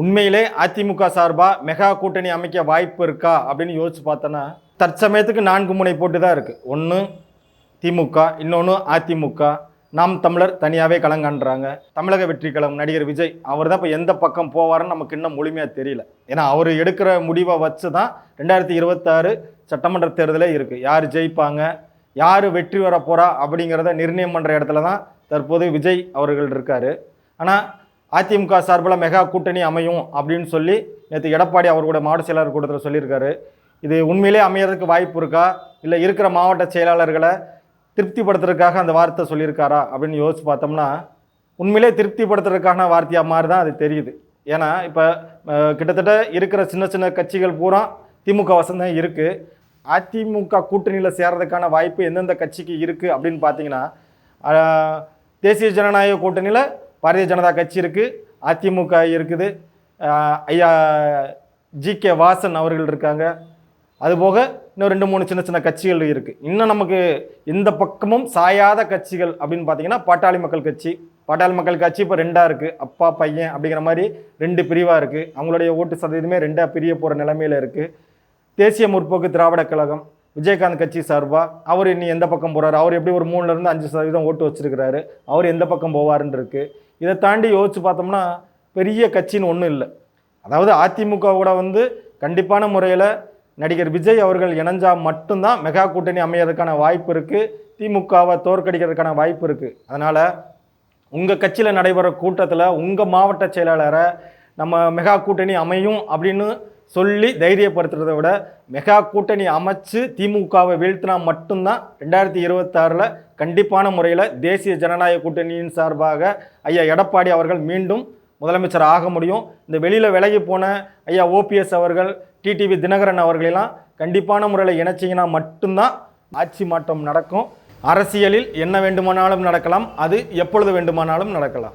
உண்மையிலே அதிமுக சார்பாக மெகா கூட்டணி அமைக்க வாய்ப்பு இருக்கா அப்படின்னு யோசிச்சு பார்த்தோன்னா தற்சமயத்துக்கு நான்கு முனை போட்டு தான் இருக்குது ஒன்று திமுக இன்னொன்று அதிமுக. நாம் தமிழர் தனியாகவே கலங்கான்றாங்க. தமிழக வெற்றி கழகம் நடிகர் விஜய் அவர் தான் இப்போ எந்த பக்கம் போவாருன்னு நமக்கு இன்னும் முழுமையாக தெரியல. ஏன்னா அவர் எடுக்கிற முடிவை வச்சு தான் ரெண்டாயிரத்தி இருபத்தாறு சட்டமன்ற தேர்தலே இருக்குது யார் ஜெயிப்பாங்க யார் வெற்றி வர போகிறா அப்படிங்கிறத நிர்ணயம் பண்ணுற இடத்துல தான் தற்போது விஜய் அவர்கள் இருக்கார். ஆனால் அதிமுக சார்பில் மெகா கூட்டணி அமையும் அப்படின்னு சொல்லி நேற்று எடப்பாடி அவர்களுடைய மாவட்ட செயலாளர் கூட்டத்தில் சொல்லியிருக்காரு. இது உண்மையிலே அமையறதுக்கு வாய்ப்பு இருக்கா? இல்லை இருக்கிற மாவட்ட செயலாளர்களை திருப்திப்படுத்துறதுக்காக அந்த வார்த்தை சொல்லியிருக்காரா? அப்படின்னு யோசிச்சு பார்த்தோம்னா உண்மையிலே திருப்திப்படுத்துறதுக்கான வார்த்தையாக மாதிரி தான் அது தெரியுது. ஏன்னா இப்போ கிட்டத்தட்ட இருக்கிற சின்ன சின்ன கட்சிகள் பூரா திமுக வசம் தான் இருக்குது அதிமுக கூட்டணியில் சேர்றதுக்கான வாய்ப்பு எந்தெந்த கட்சிக்கு இருக்குது அப்படின்னு பார்த்தீங்கன்னா தேசிய ஜனநாயக கூட்டணியில் பாரதிய ஜனதா கட்சி இருக்குது அதிமுக இருக்குது ஐயா ஜி கே வாசன் அவர்கள் இருக்காங்க. அதுபோக இன்னும் ரெண்டு மூணு சின்ன சின்ன கட்சிகள் இருக்குது இன்னும் நமக்கு எந்த பக்கமும் சாயாத கட்சிகள் அப்படின்னு பார்த்தீங்கன்னா பாட்டாளி மக்கள் கட்சி. பாட்டாளி மக்கள் கட்சி இப்போ ரெண்டாக இருக்குது அப்பா பையன் அப்படிங்கிற மாதிரி ரெண்டு பிரிவாக இருக்குது அவங்களுடைய ஓட்டு சதவீதமே ரெண்டாக பிரிய போகிற நிலைமையில் இருக்குது தேசிய முற்போக்கு திராவிட கழகம் விஜயகாந்த் கட்சி சார்பாக அவர் இனி எந்த பக்கம் போகிறாரு அவர் எப்படி ஒரு மூணுலேருந்து அஞ்சு சதவீதம் ஓட்டு வச்சுருக்கிறாரு? அவர் எந்த பக்கம் போவாருன்னு இருக்குது இதை தாண்டி யோசிச்சு பார்த்தோம்னா பெரிய கட்சின்னு ஒன்றும் இல்லை. அதாவது அதிமுக கூட வந்து கண்டிப்பான முறையில் நடிகர் விஜய் அவர்கள் இணைஞ்சால் மட்டும்தான் மெகா கூட்டணி அமையறதுக்கான வாய்ப்பு இருக்குது திமுகவை தோற்கடிக்கிறதுக்கான வாய்ப்பு இருக்குது அதனால் உங்கள் கட்சியில் நடைபெற கூட்டத்தில் உங்கள் மாவட்ட செயலாளரை நம்ம மெகா கூட்டணி அமையும் அப்படின்னு சொல்லி தைரியப்படுத்துறதை விட மெகா கூட்டணி அமைச்சு திமுகவை வீழ்த்தினா மட்டும்தான் ரெண்டாயிரத்தி இருபத்தாறில் கண்டிப்பான முறையில் தேசிய ஜனநாயக கூட்டணியின் சார்பாக ஐயா எடப்பாடி அவர்கள் மீண்டும் முதலமைச்சர் ஆக முடியும். இந்த வெளியில் விலகி போன ஐயா ஓபிஎஸ் அவர்கள் டிடிவி தினகரன் அவர்களெல்லாம் கண்டிப்பான முறையில் இணைச்சிங்கன்னா மட்டும்தான் ஆட்சி மாற்றம் நடக்கும். அரசியலில் என்ன வேண்டுமானாலும் நடக்கலாம் அது எப்பொழுது வேண்டுமானாலும் நடக்கலாம்.